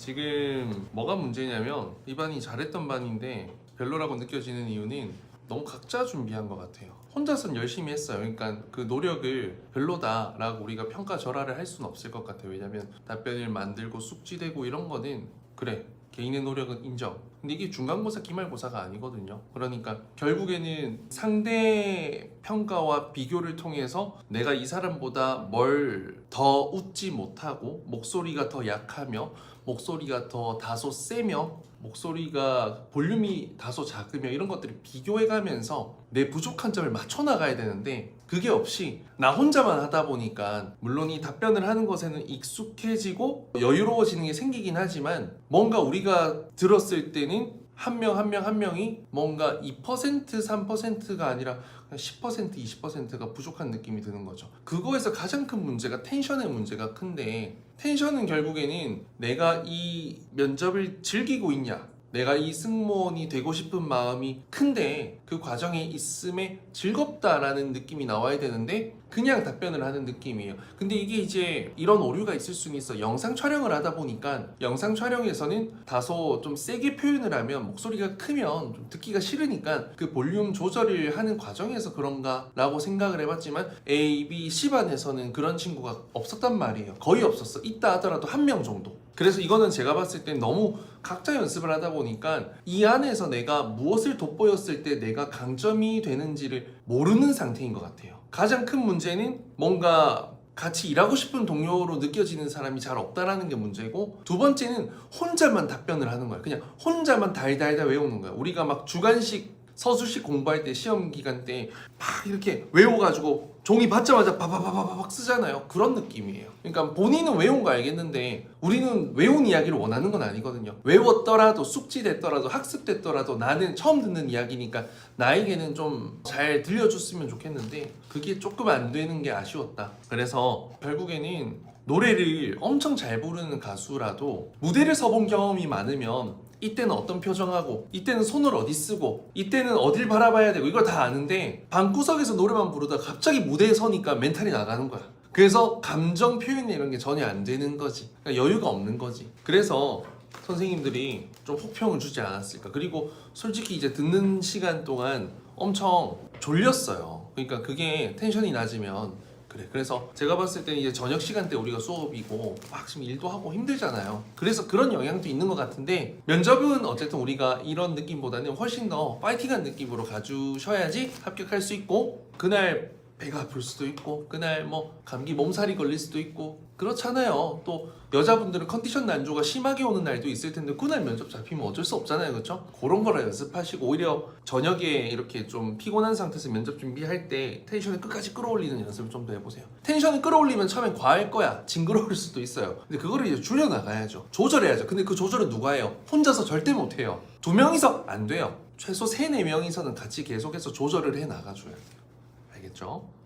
지금 뭐가 문제냐면 이 반이 잘했던 반인데 별로라고 느껴지는 이유는 너무 각자 준비한 것 같아요. 혼자선 열심히 했어요. 그러니까 그 노력을 별로다라고 우리가 평가절하를 할 수는 없을 것 같아요. 왜냐면 답변을 만들고 숙지되고 이런 거는 그래 개인의 노력은 인정. 근데 이게 중간고사, 기말고사가 아니거든요. 그러니까 결국에는 상대 평가와 비교를 통해서 내가 이 사람보다 뭘 더 웃지 못하고 목소리가 더 약하며 목소리가 더 다소 세며 목소리가 볼륨이 다소 작으며 이런 것들을 비교해가면서 내 부족한 점을 맞춰 나가야 되는데 그게 없이 나 혼자만 하다 보니까 물론 이 답변을 하는 것에는 익숙해지고 여유로워지는 게 생기긴 하지만 뭔가 우리가 들었을 때는 한 명 한 명 한 명이 뭔가 2% 3%가 아니라 10% 20%가 부족한 느낌이 드는 거죠. 그거에서 가장 큰 문제가 텐션의 문제가 큰데 텐션은 결국에는 내가 이 면접을 즐기고 있냐 내가 이 승무원이 되고 싶은 마음이 큰데 그 과정에 있음에 즐겁다라는 느낌이 나와야 되는데 그냥 답변을 하는 느낌이에요. 근데 이게 이제 이런 오류가 있을 수는 있어. 영상 촬영을 하다 보니까 영상 촬영에서는 다소 좀 세게 표현을 하면 목소리가 크면 좀 듣기가 싫으니까 그 볼륨 조절을 하는 과정에서 그런가라고 생각을 해봤지만 A, B, C반에서는 그런 친구가 없었단 말이에요. 거의 없었어. 있다 하더라도 한 명 정도. 그래서 이거는 제가 봤을 땐 너무 각자 연습을 하다 보니까 이 안에서 내가 무엇을 돋보였을 때 내가 강점이 되는지를 모르는 상태인 것 같아요. 가장 큰 문제는 뭔가 같이 일하고 싶은 동료로 느껴지는 사람이 잘 없다라는 게 문제고 두 번째는 혼자만 답변을 하는 거야. 그냥 혼자만 달달달 외우는 거야. 우리가 막 주간식 서술식 공부할 때 시험 기간 때 막 이렇게 외워가지고 종이 받자마자 바바바바박 쓰잖아요. 그런 느낌이에요. 그러니까 본인은 외운 거 알겠는데 우리는 외운 이야기를 원하는 건 아니거든요. 외웠더라도 숙지됐더라도 학습됐더라도 나는 처음 듣는 이야기니까 나에게는 좀 잘 들려줬으면 좋겠는데 그게 조금 안 되는 게 아쉬웠다. 그래서 결국에는 노래를 엄청 잘 부르는 가수라도 무대를 서본 경험이 많으면 이때는 어떤 표정하고 이때는 손을 어디 쓰고 이때는 어딜 바라봐야 되고 이걸 다 아는데 방구석에서 노래만 부르다가 갑자기 무대에 서니까 멘탈이 나가는 거야. 그래서 감정 표현이 이런 게 전혀 안 되는 거지. 그러니까 여유가 없는 거지. 그래서 선생님들이 좀 혹평을 주지 않았을까. 그리고 솔직히 이제 듣는 시간 동안 엄청 졸렸어요. 그러니까 그게 텐션이 낮으면 그래. 그래서 제가 봤을 때는 이제 저녁 시간대 우리가 수업이고 막 지금 일도 하고 힘들잖아요. 그래서 그런 영향도 있는 것 같은데 면접은 어쨌든 우리가 이런 느낌보다는 훨씬 더 파이팅한 느낌으로 가주셔야지 합격할 수 있고 그날 배가 아플 수도 있고 그날 뭐 감기 몸살이 걸릴 수도 있고 그렇잖아요. 또 여자분들은 컨디션 난조가 심하게 오는 날도 있을 텐데 그날 면접 잡히면 어쩔 수 없잖아요. 그렇죠 그런 거라 연습하시고 오히려 저녁에 이렇게 좀 피곤한 상태에서 면접 준비할 때 텐션을 끝까지 끌어올리는 연습을 좀 더 해보세요. 텐션을 끌어올리면 처음엔 과할 거야. 징그러울 수도 있어요. 근데 그거를 이제 줄여나가야죠. 조절해야죠. 근데 그 조절은 누가 해요? 혼자서 절대 못해요. 두 명이서 안 돼요. 최소 세네 명이서는 같이 계속해서 조절을 해 나가줘야 돼요 알겠죠?